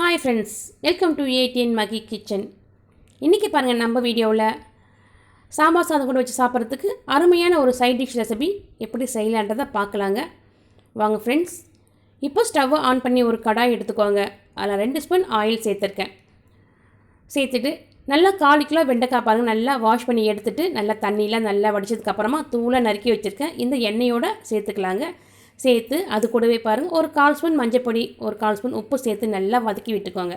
Hi friends welcome to ATN Magi kitchen இன்றைக்கி பாருங்கள் நம்ம வீடியோவில் சாம்பார் சாதம் கூட வச்சு சாப்பிட்றதுக்கு அருமையான ஒரு சைட் டிஷ் ரெசிபி எப்படி செய்யலான்றதை பார்க்கலாங்க. வாங்க ஃப்ரெண்ட்ஸ் இப்போ ஸ்டவ்வை ஆன் பண்ணி ஒரு கடாய் எடுத்துக்கோங்க. அதில் ரெண்டு ஸ்பூன் ஆயில் சேர்த்துருக்கேன். சேர்த்துட்டு நல்லா கால் கிலோ வெண்டைக்காய் பாருங்கள் நல்லா வாஷ் பண்ணி எடுத்துகிட்டு நல்லா தண்ணியெலாம் நல்லா வடிச்சதுக்கப்புறமா தூளாக நறுக்கி வச்சுருக்கேன். இந்த எண்ணெயோடு சேர்த்துக்கலாங்க. சேர்த்து அது கூடவே பாருங்கள் ஒரு கால் ஸ்பூன் மஞ்சப்பொடி ஒரு கால் ஸ்பூன் உப்பு சேர்த்து நல்லா வதக்கி விட்டுக்கோங்க.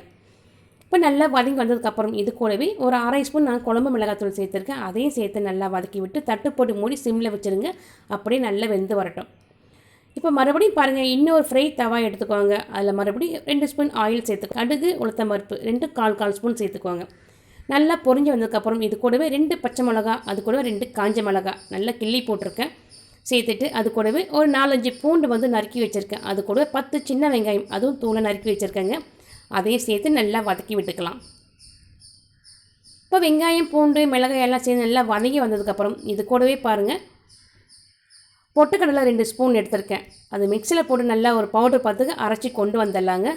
இப்போ நல்லா வதங்கி வந்ததுக்கப்புறம் இது கூடவே ஒரு அரை ஸ்பூன் நான் குழம்பு மிளகாத்தூள் சேர்த்துருக்கேன். அதையும் சேர்த்து நல்லா வதக்கி விட்டு தட்டு போட்டு மூடி சிம்மில் வச்சுருங்க. அப்படியே நல்லா வெந்து வரட்டும். இப்போ மறுபடியும் பாருங்கள் இன்னொரு ஃப்ரை தவா எடுத்துக்கோங்க. அதில் மறுபடியும் ரெண்டு ஸ்பூன் ஆயில் சேர்த்து கடுகு உளுத்த பருப்பு ரெண்டு கால் கால் ஸ்பூன் சேர்த்துக்கோங்க. நல்லா பொறிஞ்சு வந்ததுக்கப்புறம் இது கூடவே ரெண்டு பச்சை மிளகா அது கூடவே ரெண்டு காஞ்ச மிளகா. நல்லா கிள்ளி போட்டிருக்கேன். சேர்த்துட்டு அது கூடவே ஒரு நாலஞ்சு பூண்டு வந்து நறுக்கி வச்சுருக்கேன். அது கூடவே பத்து சின்ன வெங்காயம் அதுவும் தூளை நறுக்கி வச்சுருக்கேங்க. அதையும் சேர்த்து நல்லா வதக்கி விட்டுக்கலாம். இப்போ வெங்காயம் பூண்டு மிளகாய் எல்லாம் சேர்த்து நல்லா வதங்கி வந்ததுக்கப்புறம் இது கூடவே பாருங்கள் பொட்டுக்கடலை ரெண்டு ஸ்பூன் எடுத்திருக்கேன். அது மிக்சியில் போட்டு நல்லா ஒரு பவுடர் பார்த்துக்கு அரைச்சி கொண்டு வந்துடலாங்க.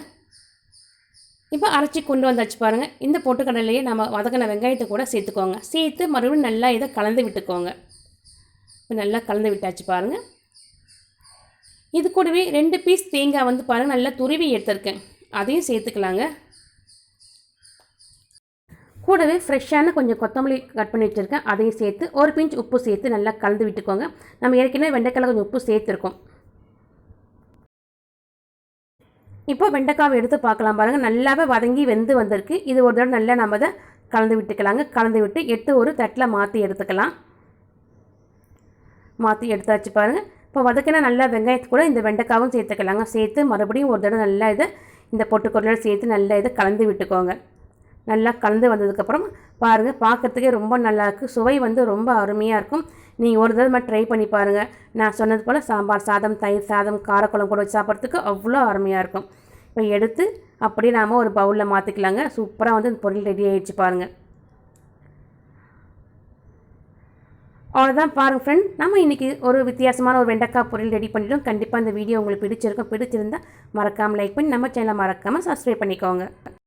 இப்போ அரைச்சி கொண்டு வந்தாச்சு பாருங்கள் இந்த பொட்டுக்கடலையே நம்ம வதக்கின வெங்காயத்தை கூட சேர்த்துக்கோங்க. சேர்த்து மறுபடியும் நல்லா இதை கலந்து விட்டுக்கோங்க. இப்போ நல்லா கலந்து விட்டாச்சு பாருங்கள் இது கூடவே ரெண்டு பீஸ் தேங்காய் வந்து பாருங்கள் நல்லா துருவி எடுத்திருக்கேன். அதையும் சேர்த்துக்கலாங்க. கூடவே ஃப்ரெஷ்ஷான கொஞ்சம் கொத்தமல்லி கட் பண்ணி வச்சுருக்கேன். அதையும் சேர்த்து ஒரு பிஞ்ச் உப்பு சேர்த்து நல்லா கலந்து விட்டுக்கோங்க. நம்ம ஏற்கனவே வெண்டைக்காயில் கொஞ்சம் உப்பு சேர்த்துருக்கோம். இப்போ வெண்டைக்காவை எடுத்து பார்க்கலாம் பாருங்கள் நல்லாவே வதங்கி வெந்து வந்திருக்கு. இது ஒரு தடவை நல்லா நம்ம அதை கலந்து விட்டுக்கலாங்க. கலந்து விட்டு எடுத்து ஒரு தட்டில் மாற்றி எடுத்துக்கலாம். மாற்றி எடுத்தாச்சு பாருங்கள் இப்போ வதக்கினா நல்லா வெங்காயத்து கூட இந்த வெண்டைக்காவும் சேர்த்துக்கலாங்க. சேர்த்து மறுபடியும் ஒரு தடவை நல்லா இதை இந்த பொட்டுக்கொடலோடு சேர்த்து நல்லா இதை கலந்து விட்டுக்கோங்க. நல்லா கலந்து வந்ததுக்கப்புறம் பாருங்கள் பார்க்குறதுக்கே ரொம்ப நல்லாயிருக்கு சுவை வந்து ரொம்ப அருமையாக இருக்கும். நீங்கள் ஒரு தடவை ட்ரை பண்ணி பாருங்கள் நான் சொன்னது போல் சாம்பார் சாதம் தயிர் சாதம் காரக்குழம்பு கூட வச்சு சாப்பிட்றதுக்கு அவ்வளோ அருமையாக இருக்கும். இப்போ எடுத்து அப்படியே நாம் ஒரு பவுலில் மாற்றிக்கலாங்க சூப்பராக வந்து இந்த பொருள் ரெடி ஆகிடுச்சு பாருங்கள் அவ்வளோதான் பாருங்கள் ஃப்ரெண்ட் நம்ம இன்றைக்கி ஒரு வித்தியாசமான ஒரு வெண்டைக்காய் பொருள் ரெடி பண்ணிட்டோம். கண்டிப்பாக இந்த வீடியோ உங்களுக்கு பிடிச்சிருக்கும். பிடிச்சிருந்தால் மறக்காமல் லைக் பண்ணி நம்ம சேனலை மறக்காமல் சப்ஸ்கிரைப் பண்ணிக்கோங்க.